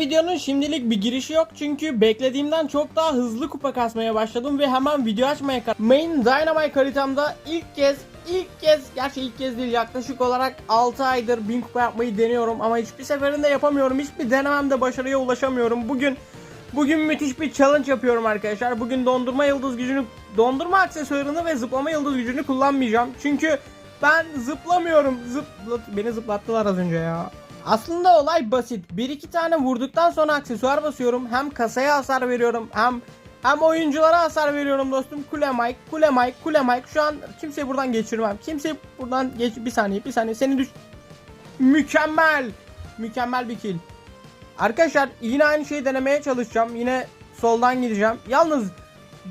videonun şimdilik bir girişi yok çünkü beklediğimden çok daha hızlı kupa kasmaya başladım ve hemen video açmaya karar Main Dynamite haritamda ilk kez ilk kez gerçi ilk kez değil yaklaşık olarak 6 aydır 1000 kupa yapmayı deniyorum ama hiçbir seferinde yapamıyorum. Hiçbir denememde başarıya ulaşamıyorum. Bugün Bugün müthiş bir challenge yapıyorum arkadaşlar. Bugün dondurma yıldız gücünü, dondurma aksesuarını ve zıplama yıldız gücünü kullanmayacağım. Çünkü ben zıplamıyorum. Zıplat beni zıplattılar az önce ya. Aslında olay basit. Bir iki tane vurduktan sonra aksesuar basıyorum. Hem kasaya hasar veriyorum hem hem oyunculara hasar veriyorum dostum. Kule Mike, Kule Mike, Kule Mike. Şu an kimseyi buradan geçirmem. Kimseyi buradan geç bir saniye, bir saniye. Seni düş. Mükemmel. Mükemmel bir kill. Arkadaşlar yine aynı şeyi denemeye çalışacağım. Yine soldan gideceğim. Yalnız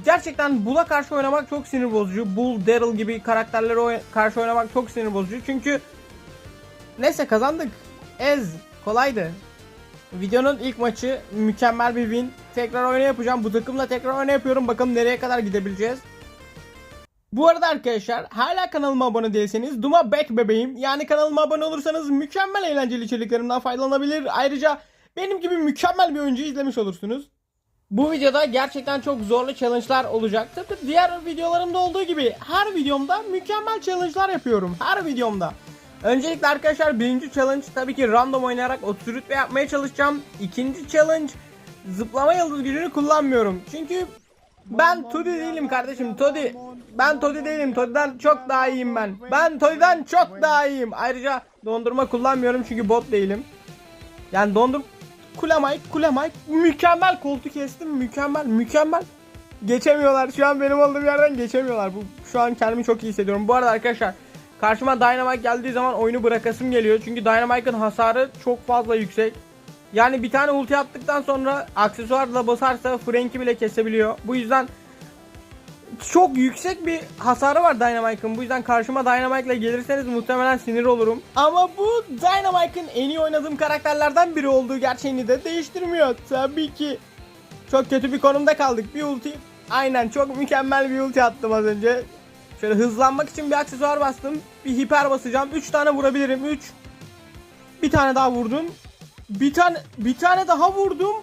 gerçekten Bull'a karşı oynamak çok sinir bozucu. Bull, Daryl gibi karakterlere karşı oynamak çok sinir bozucu. Çünkü neyse kazandık. Ez kolaydı. Videonun ilk maçı mükemmel bir win. Tekrar oyna yapacağım. Bu takımla tekrar oyna yapıyorum. Bakalım nereye kadar gidebileceğiz. Bu arada arkadaşlar hala kanalıma abone değilseniz Duma Back bebeğim. Yani kanalıma abone olursanız mükemmel eğlenceli içeriklerimden faydalanabilir. Ayrıca benim gibi mükemmel bir oyuncu izlemiş olursunuz. Bu videoda gerçekten çok zorlu challenge'lar olacak. Tıpkı diğer videolarımda olduğu gibi her videomda mükemmel challenge'lar yapıyorum. Her videomda. Öncelikle arkadaşlar birinci challenge tabii ki random oynayarak 30 rütbe yapmaya çalışacağım. İkinci challenge zıplama yıldız gücünü kullanmıyorum. Çünkü ben Toddy değilim kardeşim Toddy. Ben Toddy değilim. Toddy'den çok daha iyiyim ben. Ben Toddy'den çok daha iyiyim. Ayrıca dondurma kullanmıyorum çünkü bot değilim. Yani dondur Kule Mike mükemmel koltuk kestim. Mükemmel, mükemmel. Geçemiyorlar. Şu an benim olduğum yerden geçemiyorlar. Bu şu an kendimi çok iyi hissediyorum. Bu arada arkadaşlar karşıma Dynamite geldiği zaman oyunu bırakasım geliyor. Çünkü Dynamite'ın hasarı çok fazla yüksek. Yani bir tane ulti attıktan sonra aksesuarla basarsa Frank'i bile kesebiliyor. Bu yüzden çok yüksek bir hasarı var Dynamite'ın. Bu yüzden karşıma Dynamite ile gelirseniz muhtemelen sinir olurum. Ama bu Dynamite'ın en iyi oynadığım karakterlerden biri olduğu gerçeğini de değiştirmiyor. Tabii ki. Çok kötü bir konumda kaldık. Bir ulti. Aynen çok mükemmel bir ulti attım az önce. Şöyle hızlanmak için bir aksesuar bastım. Bir hiper basacağım. 3 tane vurabilirim. 3. Bir tane daha vurdum. Bir tane bir tane daha vurdum.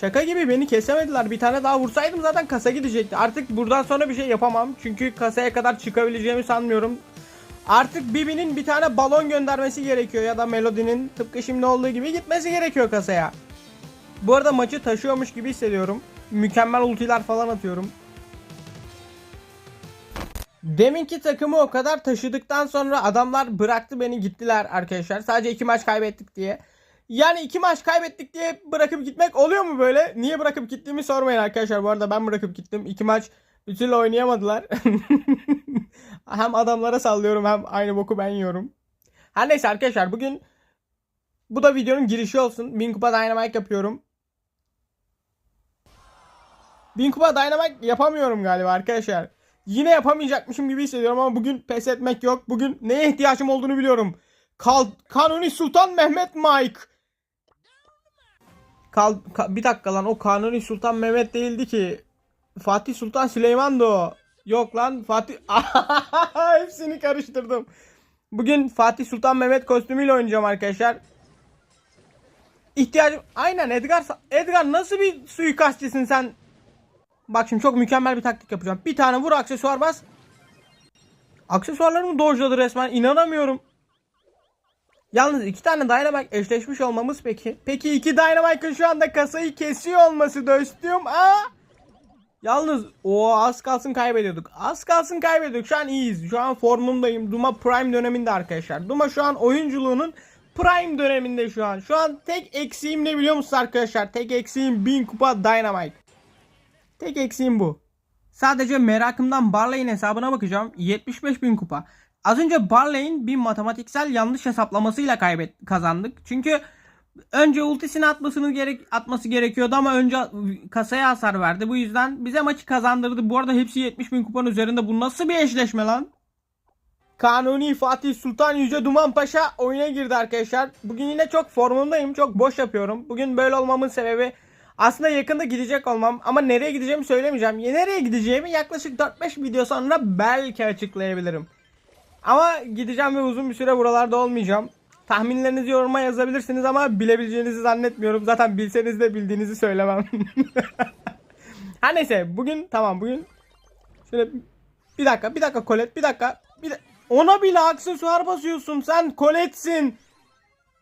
Şaka gibi beni kesemediler. Bir tane daha vursaydım zaten kasa gidecekti. Artık buradan sonra bir şey yapamam. Çünkü kasaya kadar çıkabileceğimi sanmıyorum. Artık Bibi'nin bir tane balon göndermesi gerekiyor ya da Melody'nin tıpkı şimdi olduğu gibi gitmesi gerekiyor kasaya. Bu arada maçı taşıyormuş gibi hissediyorum. Mükemmel ultiler falan atıyorum. Deminki takımı o kadar taşıdıktan sonra adamlar bıraktı beni gittiler arkadaşlar. Sadece iki maç kaybettik diye. Yani iki maç kaybettik diye bırakıp gitmek oluyor mu böyle? Niye bırakıp gittiğimi sormayın arkadaşlar. Bu arada ben bırakıp gittim. İki maç bir türlü oynayamadılar. hem adamlara sallıyorum hem aynı boku ben yiyorum. Her neyse arkadaşlar bugün bu da videonun girişi olsun. 1000 kupa dynamite yapıyorum. 1000 kupa dynamite yapamıyorum galiba arkadaşlar. Yine yapamayacakmışım gibi hissediyorum ama bugün pes etmek yok. Bugün neye ihtiyacım olduğunu biliyorum. Kal Kanuni Sultan Mehmet Mike. Kal ka- bir dakika lan o Kanuni Sultan Mehmet değildi ki. Fatih Sultan Süleyman'dı o. Yok lan Fatih hepsini karıştırdım. Bugün Fatih Sultan Mehmet kostümüyle oynayacağım arkadaşlar. İhtiyacım aynen Edgar Edgar nasıl bir suikastçisin sen? Bak şimdi çok mükemmel bir taktik yapacağım. Bir tane vur aksesuar bas. Aksesuarlarımı dojladı resmen. İnanamıyorum. Yalnız iki tane Dynamite eşleşmiş olmamız peki. Peki iki Dynamite'ın şu anda kasayı kesiyor olması dostum. Aa! Yalnız o az kalsın kaybediyorduk. Az kalsın kaybediyorduk. Şu an iyiyiz. Şu an formumdayım. Duma Prime döneminde arkadaşlar. Duma şu an oyunculuğunun Prime döneminde şu an. Şu an tek eksiğim ne biliyor musunuz arkadaşlar? Tek eksiğim 1000 kupa Dynamite. Tek eksiğim bu. Sadece merakımdan Barley'in hesabına bakacağım. 75 bin kupa. Az önce Barley'in bir matematiksel yanlış hesaplamasıyla kaybet kazandık. Çünkü önce ultisini atmasını gerek atması gerekiyordu ama önce kasaya hasar verdi. Bu yüzden bize maçı kazandırdı. Bu arada hepsi 70 bin kupanın üzerinde. Bu nasıl bir eşleşme lan? Kanuni Fatih Sultan Yüce Duman Paşa oyuna girdi arkadaşlar. Bugün yine çok formundayım. Çok boş yapıyorum. Bugün böyle olmamın sebebi aslında yakında gidecek olmam ama nereye gideceğimi söylemeyeceğim. Ya nereye gideceğimi yaklaşık 4-5 video sonra belki açıklayabilirim. Ama gideceğim ve uzun bir süre buralarda olmayacağım. tahminlerinizi yoruma yazabilirsiniz ama bilebileceğinizi zannetmiyorum. Zaten bilseniz de bildiğinizi söylemem. Her neyse bugün tamam bugün şöyle bir dakika bir dakika Colette bir dakika bir ona bile aksesuar basıyorsun sen Colette'sin.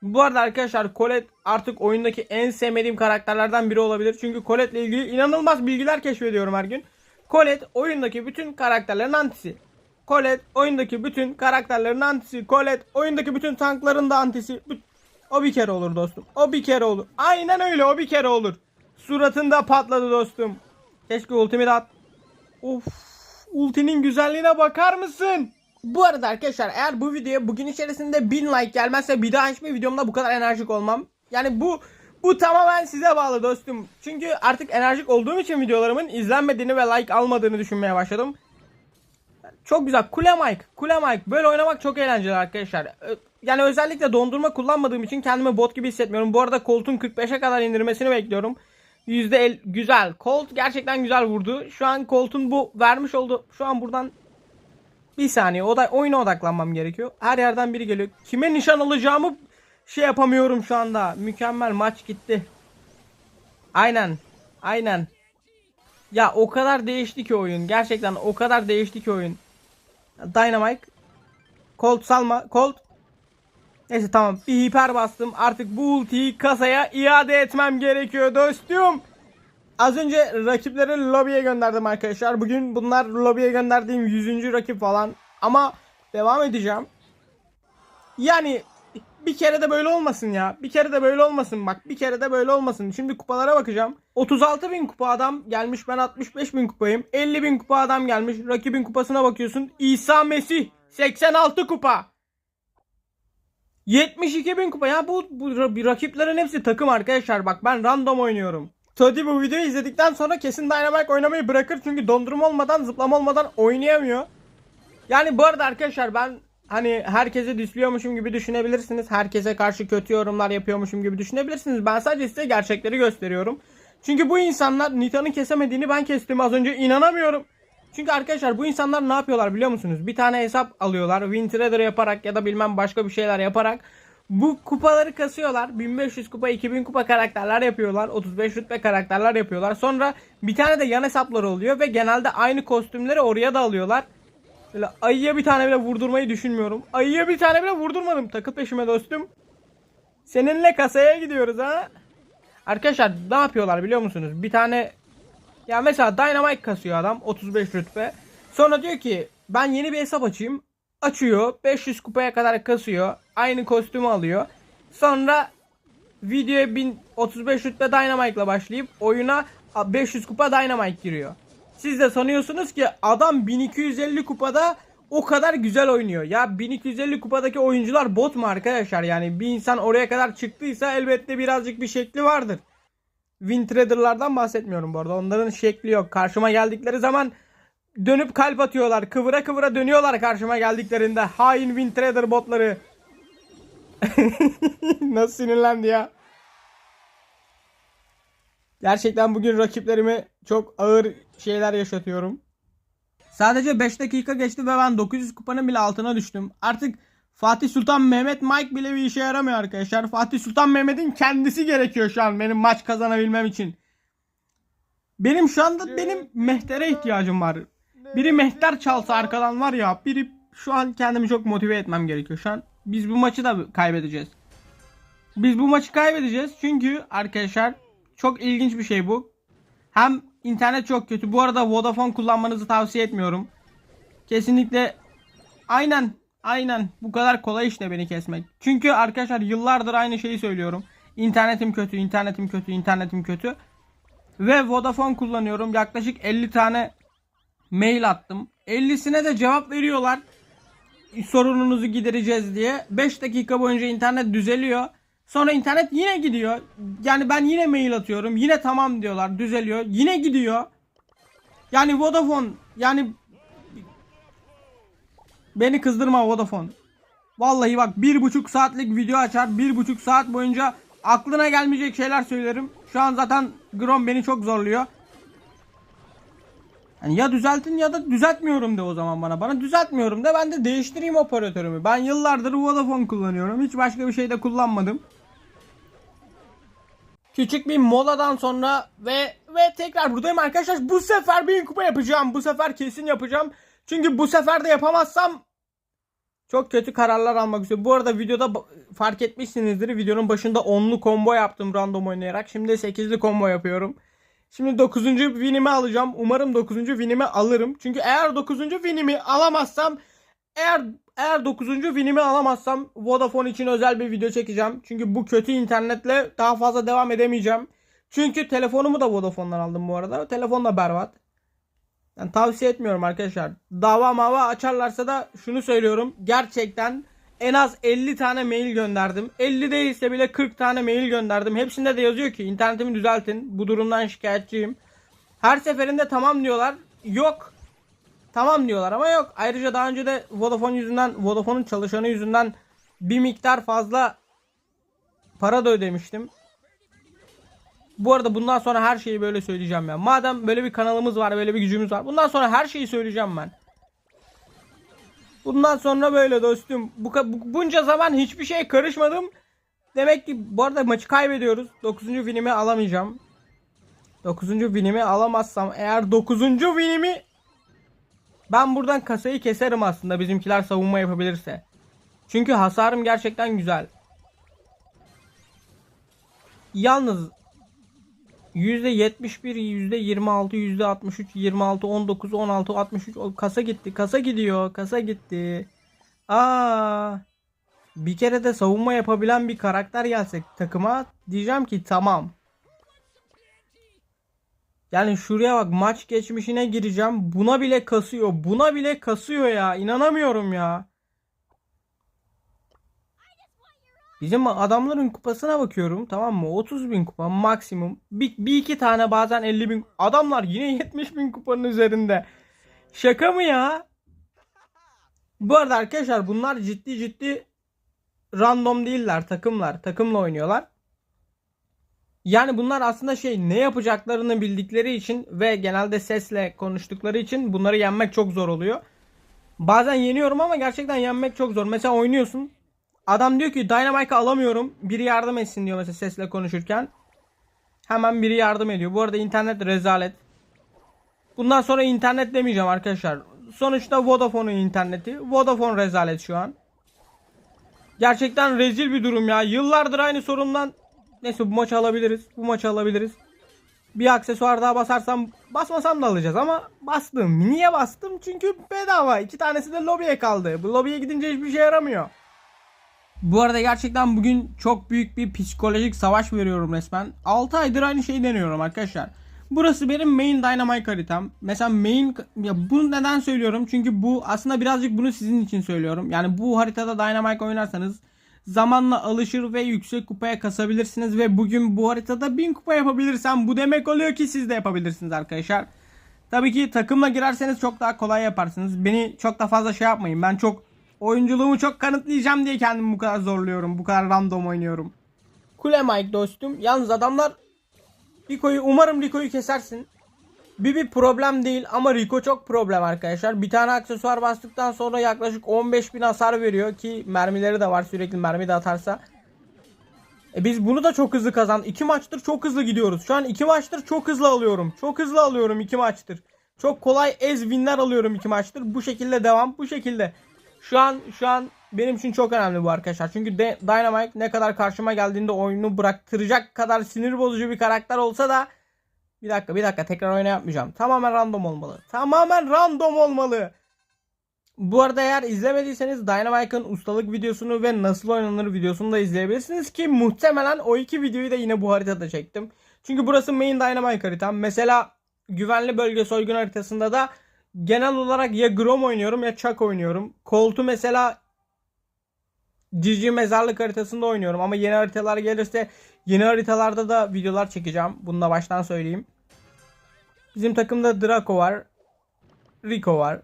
Bu arada arkadaşlar Colette artık oyundaki en sevmediğim karakterlerden biri olabilir. Çünkü Colette ile ilgili inanılmaz bilgiler keşfediyorum her gün. Colette oyundaki bütün karakterlerin antisi. Colette oyundaki bütün karakterlerin antisi. Colette oyundaki bütün tankların da antisi. O bir kere olur dostum. O bir kere olur. Aynen öyle o bir kere olur. Suratında patladı dostum. Keşke ultimi de at. Of. Ultinin güzelliğine bakar mısın? Bu arada arkadaşlar eğer bu videoya bugün içerisinde 1000 like gelmezse bir daha hiçbir videomda bu kadar enerjik olmam. Yani bu bu tamamen size bağlı dostum. Çünkü artık enerjik olduğum için videolarımın izlenmediğini ve like almadığını düşünmeye başladım. Çok güzel. Kule Mike. Kule Mike. Böyle oynamak çok eğlenceli arkadaşlar. Yani özellikle dondurma kullanmadığım için kendimi bot gibi hissetmiyorum. Bu arada Colt'un 45'e kadar indirmesini bekliyorum. %50 güzel. Colt gerçekten güzel vurdu. Şu an Colt'un bu vermiş olduğu şu an buradan bir saniye o da oyuna odaklanmam gerekiyor. Her yerden biri geliyor. Kime nişan alacağımı şey yapamıyorum şu anda. Mükemmel maç gitti. Aynen. Aynen. Ya o kadar değişti ki oyun. Gerçekten o kadar değişti ki oyun. Dynamite. Colt salma. Colt. Neyse tamam. Bir hiper bastım. Artık bu ultiyi kasaya iade etmem gerekiyor dostum. Az önce rakipleri lobiye gönderdim arkadaşlar. Bugün bunlar lobiye gönderdiğim 100. rakip falan. Ama devam edeceğim. Yani bir kere de böyle olmasın ya. Bir kere de böyle olmasın bak. Bir kere de böyle olmasın. Şimdi kupalara bakacağım. 36 bin kupa adam gelmiş. Ben 65 bin kupayım. 50 bin kupa adam gelmiş. Rakibin kupasına bakıyorsun. İsa Mesih 86 kupa. 72 bin kupa. Ya bu, bu ra- rakiplerin hepsi takım arkadaşlar. Bak ben random oynuyorum. Toddy bu videoyu izledikten sonra kesin Dynamite oynamayı bırakır. Çünkü dondurma olmadan zıplama olmadan oynayamıyor. Yani bu arada arkadaşlar ben hani herkese düşlüyormuşum gibi düşünebilirsiniz. Herkese karşı kötü yorumlar yapıyormuşum gibi düşünebilirsiniz. Ben sadece size gerçekleri gösteriyorum. Çünkü bu insanlar Nita'nın kesemediğini ben kestim az önce inanamıyorum. Çünkü arkadaşlar bu insanlar ne yapıyorlar biliyor musunuz? Bir tane hesap alıyorlar. Win yaparak ya da bilmem başka bir şeyler yaparak bu kupaları kasıyorlar. 1500 kupa, 2000 kupa karakterler yapıyorlar. 35 rütbe karakterler yapıyorlar. Sonra bir tane de yan hesapları oluyor ve genelde aynı kostümleri oraya da alıyorlar. Böyle ayıya bir tane bile vurdurmayı düşünmüyorum. Ayıya bir tane bile vurdurmadım. Takıl peşime dostum. Seninle kasaya gidiyoruz ha. Arkadaşlar ne yapıyorlar biliyor musunuz? Bir tane ya mesela Dynamite kasıyor adam 35 rütbe. Sonra diyor ki ben yeni bir hesap açayım. Açıyor 500 kupaya kadar kasıyor. Aynı kostümü alıyor. Sonra videoya 1035 rütbe Dynamite ile başlayıp oyuna 500 kupa Dynamite giriyor. Siz de sanıyorsunuz ki adam 1250 kupada o kadar güzel oynuyor. Ya 1250 kupadaki oyuncular bot mu arkadaşlar? Yani bir insan oraya kadar çıktıysa elbette birazcık bir şekli vardır. Win Trader'lardan bahsetmiyorum bu arada. Onların şekli yok. Karşıma geldikleri zaman dönüp kalp atıyorlar. Kıvıra kıvıra dönüyorlar karşıma geldiklerinde. Hain Win Trader botları. Nasıl sinirlendi ya? Gerçekten bugün rakiplerime çok ağır şeyler yaşatıyorum. Sadece 5 dakika geçti ve ben 900 kupanın bile altına düştüm. Artık Fatih Sultan Mehmet Mike bile bir işe yaramıyor arkadaşlar. Fatih Sultan Mehmet'in kendisi gerekiyor şu an benim maç kazanabilmem için. Benim şu anda benim mehtere ihtiyacım var. Biri mehter çalsa arkadan var ya biri şu an kendimi çok motive etmem gerekiyor. Şu an biz bu maçı da kaybedeceğiz. Biz bu maçı kaybedeceğiz çünkü arkadaşlar çok ilginç bir şey bu. Hem internet çok kötü. Bu arada Vodafone kullanmanızı tavsiye etmiyorum. Kesinlikle aynen aynen bu kadar kolay işte beni kesmek. Çünkü arkadaşlar yıllardır aynı şeyi söylüyorum. İnternetim kötü, internetim kötü, internetim kötü. Ve Vodafone kullanıyorum. Yaklaşık 50 tane mail attım. 50'sine de cevap veriyorlar. Sorununuzu gidereceğiz diye. 5 dakika boyunca internet düzeliyor. Sonra internet yine gidiyor. Yani ben yine mail atıyorum. Yine tamam diyorlar. Düzeliyor. Yine gidiyor. Yani Vodafone yani beni kızdırma Vodafone. Vallahi bak bir buçuk saatlik video açar. Bir buçuk saat boyunca aklına gelmeyecek şeyler söylerim. Şu an zaten Grom beni çok zorluyor. Yani ya düzeltin ya da düzeltmiyorum de o zaman bana. Bana düzeltmiyorum de ben de değiştireyim operatörümü. Ben yıllardır Vodafone kullanıyorum. Hiç başka bir şey de kullanmadım. Küçük bir moladan sonra ve ve tekrar buradayım arkadaşlar. Bu sefer bin kupa yapacağım. Bu sefer kesin yapacağım. Çünkü bu sefer de yapamazsam çok kötü kararlar almak istiyorum. Bu arada videoda fark etmişsinizdir. Videonun başında 10'lu combo yaptım random oynayarak. Şimdi 8'li combo yapıyorum. Şimdi 9. winimi alacağım. Umarım 9. winimi alırım. Çünkü eğer 9. winimi alamazsam eğer eğer 9. winimi alamazsam Vodafone için özel bir video çekeceğim. Çünkü bu kötü internetle daha fazla devam edemeyeceğim. Çünkü telefonumu da Vodafone'dan aldım bu arada. Telefon da berbat. Yani tavsiye etmiyorum arkadaşlar. Dava mava açarlarsa da şunu söylüyorum. Gerçekten en az 50 tane mail gönderdim. 50 değilse bile 40 tane mail gönderdim. Hepsinde de yazıyor ki internetimi düzeltin. Bu durumdan şikayetçiyim. Her seferinde tamam diyorlar. Yok. Tamam diyorlar ama yok. Ayrıca daha önce de Vodafone yüzünden, Vodafone'un çalışanı yüzünden bir miktar fazla para da ödemiştim. Bu arada bundan sonra her şeyi böyle söyleyeceğim ya. Madem böyle bir kanalımız var, böyle bir gücümüz var. Bundan sonra her şeyi söyleyeceğim ben. Bundan sonra böyle dostum. Bu, bu- bunca zaman hiçbir şey karışmadım. Demek ki bu arada maçı kaybediyoruz. 9. winimi alamayacağım. 9. winimi alamazsam eğer 9. winimi ben buradan kasayı keserim aslında bizimkiler savunma yapabilirse. Çünkü hasarım gerçekten güzel. Yalnız %71, %26, %63, 26, 19, 16, 63 o kasa gitti. Kasa gidiyor. Kasa gitti. Aa. Bir kere de savunma yapabilen bir karakter gelsek takıma diyeceğim ki tamam. Yani şuraya bak maç geçmişine gireceğim. Buna bile kasıyor. Buna bile kasıyor ya. İnanamıyorum ya. Bizim adamların kupasına bakıyorum tamam mı? 30 bin kupa maksimum. Bir, bir iki tane bazen 50 bin. Adamlar yine 70 bin kupanın üzerinde. Şaka mı ya? Bu arada arkadaşlar bunlar ciddi ciddi random değiller takımlar. Takımla oynuyorlar. Yani bunlar aslında şey ne yapacaklarını bildikleri için ve genelde sesle konuştukları için bunları yenmek çok zor oluyor. Bazen yeniyorum ama gerçekten yenmek çok zor. Mesela oynuyorsun. Adam diyor ki Dynamite'ı alamıyorum. Biri yardım etsin diyor mesela sesle konuşurken. Hemen biri yardım ediyor. Bu arada internet rezalet. Bundan sonra internet demeyeceğim arkadaşlar. Sonuçta Vodafone'un interneti. Vodafone rezalet şu an. Gerçekten rezil bir durum ya. Yıllardır aynı sorundan. Neyse bu maçı alabiliriz. Bu maçı alabiliriz. Bir aksesuar daha basarsam basmasam da alacağız ama bastım. Niye bastım? Çünkü bedava. İki tanesi de lobiye kaldı. Bu lobiye gidince hiçbir şey yaramıyor. Bu arada gerçekten bugün çok büyük bir psikolojik savaş veriyorum resmen. 6 aydır aynı şeyi deniyorum arkadaşlar. Burası benim main dynamite haritam. Mesela main ya bunu neden söylüyorum? Çünkü bu aslında birazcık bunu sizin için söylüyorum. Yani bu haritada dynamite oynarsanız zamanla alışır ve yüksek kupaya kasabilirsiniz ve bugün bu haritada 1000 kupa yapabilirsem bu demek oluyor ki siz de yapabilirsiniz arkadaşlar. Tabii ki takımla girerseniz çok daha kolay yaparsınız. Beni çok da fazla şey yapmayın. Ben çok oyunculuğumu çok kanıtlayacağım diye kendimi bu kadar zorluyorum. Bu kadar random oynuyorum. Kule Mike dostum. Yalnız adamlar Rico'yu umarım Rico'yu kesersin. Bir problem değil ama Rico çok problem arkadaşlar. Bir tane aksesuar bastıktan sonra yaklaşık 15.000 hasar veriyor ki mermileri de var sürekli mermi de atarsa. E biz bunu da çok hızlı kazan. İki maçtır çok hızlı gidiyoruz. Şu an iki maçtır çok hızlı alıyorum. Çok hızlı alıyorum iki maçtır. Çok kolay ez winler alıyorum iki maçtır. Bu şekilde devam. Bu şekilde. Şu an şu an benim için çok önemli bu arkadaşlar. Çünkü de, Dynamite ne kadar karşıma geldiğinde oyunu bıraktıracak kadar sinir bozucu bir karakter olsa da bir dakika bir dakika tekrar oyuna yapmayacağım. Tamamen random olmalı. Tamamen random olmalı. Bu arada eğer izlemediyseniz Dynamite'ın ustalık videosunu ve nasıl oynanır videosunu da izleyebilirsiniz ki muhtemelen o iki videoyu da yine bu haritada çektim. Çünkü burası main Dynamite haritam. Mesela güvenli bölge soygun haritasında da genel olarak ya Grom oynuyorum ya Chuck oynuyorum. Colt'u mesela Cici mezarlık haritasında oynuyorum ama yeni haritalar gelirse yeni haritalarda da videolar çekeceğim. Bunu da baştan söyleyeyim. Bizim takımda Draco var. Rico var.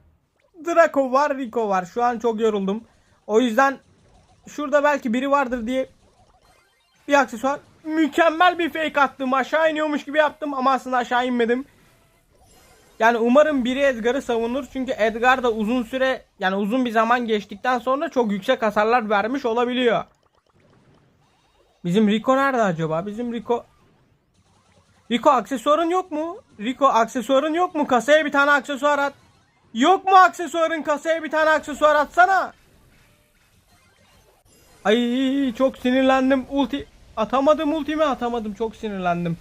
Draco var, Rico var. Şu an çok yoruldum. O yüzden şurada belki biri vardır diye bir aksesuar. Mükemmel bir fake attım. Aşağı iniyormuş gibi yaptım ama aslında aşağı inmedim. Yani umarım biri Edgar'ı savunur. Çünkü Edgar da uzun süre yani uzun bir zaman geçtikten sonra çok yüksek hasarlar vermiş olabiliyor. Bizim Rico nerede acaba? Bizim Rico Rico aksesuarın yok mu? Rico aksesuarın yok mu? Kasaya bir tane aksesuar at. Yok mu aksesuarın? Kasaya bir tane aksesuar atsana. Ay çok sinirlendim. Ulti atamadım ultimi atamadım. Çok sinirlendim.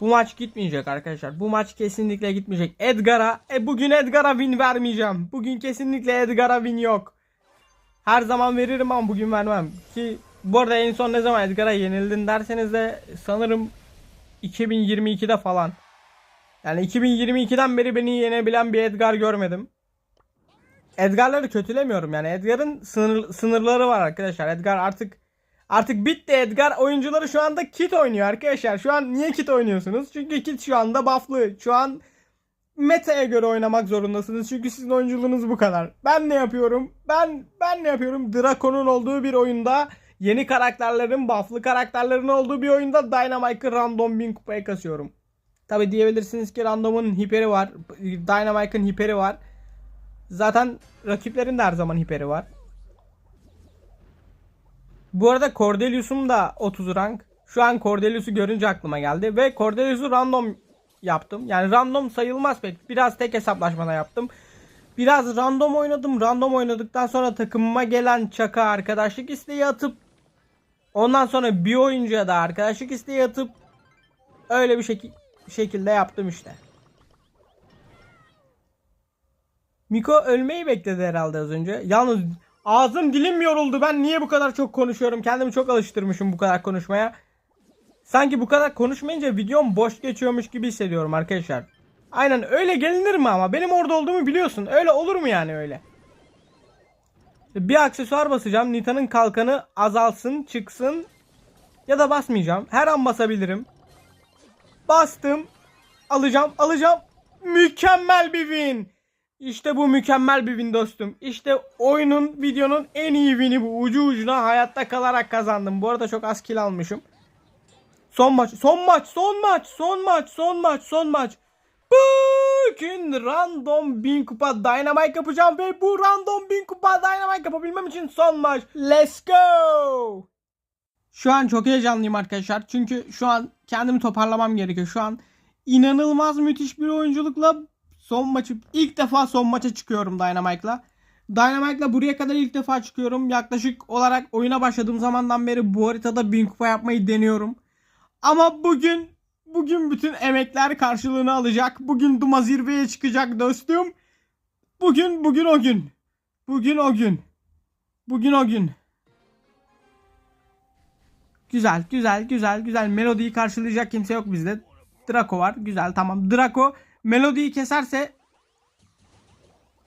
Bu maç gitmeyecek arkadaşlar. Bu maç kesinlikle gitmeyecek. Edgar'a e bugün Edgar'a win vermeyeceğim. Bugün kesinlikle Edgar'a win yok. Her zaman veririm ama bugün vermem. Ki bu arada en son ne zaman Edgar'a yenildin derseniz de sanırım 2022'de falan. Yani 2022'den beri beni yenebilen bir Edgar görmedim. Edgar'ları kötülemiyorum yani. Edgar'ın sınır, sınırları var arkadaşlar. Edgar artık artık bitti Edgar. Oyuncuları şu anda kit oynuyor arkadaşlar. Şu an niye kit oynuyorsunuz? Çünkü kit şu anda bufflı. Şu an meta'ya göre oynamak zorundasınız. Çünkü sizin oyunculuğunuz bu kadar. Ben ne yapıyorum? Ben ben ne yapıyorum? Drakon'un olduğu bir oyunda yeni karakterlerin, bufflı karakterlerin olduğu bir oyunda Dynamite'ı random 1000 kupaya kasıyorum. Tabi diyebilirsiniz ki random'un hiperi var. Dynamite'ın hiperi var. Zaten rakiplerin de her zaman hiperi var. Bu arada Cordelius'um da 30 rank. Şu an Cordelius'u görünce aklıma geldi. Ve Cordelius'u random yaptım. Yani random sayılmaz pek. Biraz tek hesaplaşmada yaptım. Biraz random oynadım. Random oynadıktan sonra takımıma gelen çaka arkadaşlık isteği atıp ondan sonra bir oyuncuya da arkadaşlık isteği atıp öyle bir şekil şekilde yaptım işte. Miko ölmeyi bekledi herhalde az önce. Yalnız ağzım dilim yoruldu. Ben niye bu kadar çok konuşuyorum? Kendimi çok alıştırmışım bu kadar konuşmaya. Sanki bu kadar konuşmayınca videom boş geçiyormuş gibi hissediyorum arkadaşlar. Aynen öyle gelinir mi ama? Benim orada olduğumu biliyorsun. Öyle olur mu yani öyle? Bir aksesuar basacağım. Nita'nın kalkanı azalsın, çıksın. Ya da basmayacağım. Her an basabilirim. Bastım. Alacağım, alacağım. Mükemmel bir win. İşte bu mükemmel bir win dostum. İşte oyunun, videonun en iyi win'i bu. Ucu ucuna hayatta kalarak kazandım. Bu arada çok az kill almışım. Son maç, son maç, son maç, son maç, son maç, son maç. Bugün random 1000 kupa Dynamite yapacağım ve bu random 1000 kupa Dynamite yapabilmem için son maç. Let's go! Şu an çok heyecanlıyım arkadaşlar. Çünkü şu an kendimi toparlamam gerekiyor. Şu an inanılmaz müthiş bir oyunculukla son maçı ilk defa son maça çıkıyorum Dynamite'la. Dynamite'la buraya kadar ilk defa çıkıyorum. Yaklaşık olarak oyuna başladığım zamandan beri bu haritada 1000 kupa yapmayı deniyorum. Ama bugün bugün bütün emekler karşılığını alacak. Bugün Duma zirveye çıkacak dostum. Bugün bugün o gün. Bugün o gün. Bugün o gün. Güzel, güzel, güzel, güzel. Melodiyi karşılayacak kimse yok bizde. Draco var. Güzel, tamam. Draco Melodiyi keserse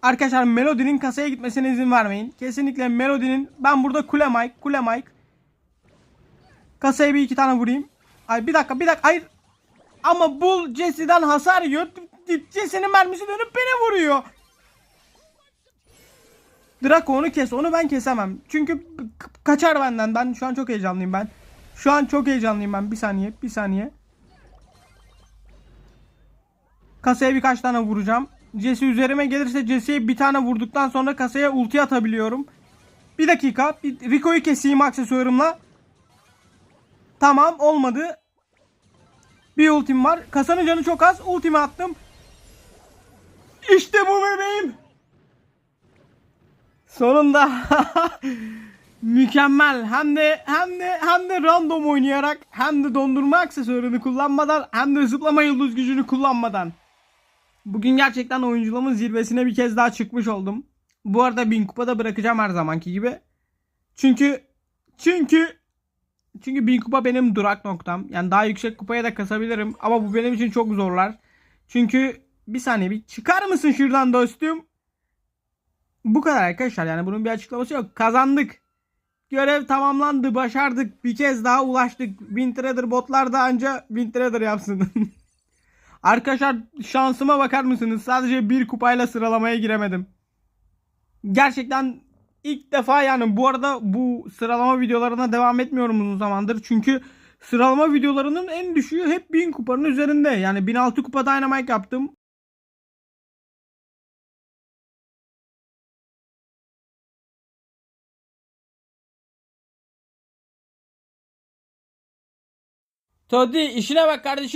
Arkadaşlar Melody'nin kasaya gitmesine izin vermeyin. Kesinlikle Melody'nin ben burada kule Mike, kule Mike. Kasaya bir iki tane vurayım. Ay bir dakika, bir dakika. Hayır. Ama Bull Jesse'den hasar yiyor. Jesse'nin mermisi dönüp beni vuruyor. Draco onu kes. Onu ben kesemem. Çünkü kaçar benden. Ben şu an çok heyecanlıyım ben. Şu an çok heyecanlıyım ben. Bir saniye. Bir saniye. Kasaya birkaç tane vuracağım. Jesse üzerime gelirse Jesse'ye bir tane vurduktan sonra kasaya ulti atabiliyorum. Bir dakika. Bir Rico'yu keseyim aksesuarımla. Tamam olmadı. Bir ultim var. Kasanın canı çok az. Ultimi attım. İşte bu bebeğim. Sonunda mükemmel. Hem de hem de hem de random oynayarak hem de dondurma aksesuarını kullanmadan hem de zıplama yıldız gücünü kullanmadan. Bugün gerçekten oyunculuğumun zirvesine bir kez daha çıkmış oldum. Bu arada 1000 kupada bırakacağım her zamanki gibi. Çünkü çünkü çünkü 1000 kupa benim durak noktam. Yani daha yüksek kupaya da kasabilirim ama bu benim için çok zorlar. Çünkü bir saniye bir çıkar mısın şuradan dostum? Bu kadar arkadaşlar yani bunun bir açıklaması yok. Kazandık. Görev tamamlandı. Başardık. Bir kez daha ulaştık. Wintrader botlar da anca Wintrader yapsın. Arkadaşlar şansıma bakar mısınız? Sadece bir kupayla sıralamaya giremedim. Gerçekten ilk defa yani bu arada bu sıralama videolarına devam etmiyorum uzun zamandır. Çünkü sıralama videolarının en düşüğü hep 1000 kupanın üzerinde. Yani 1006 kupa Dynamite yaptım. Todi işine bak kardeşim.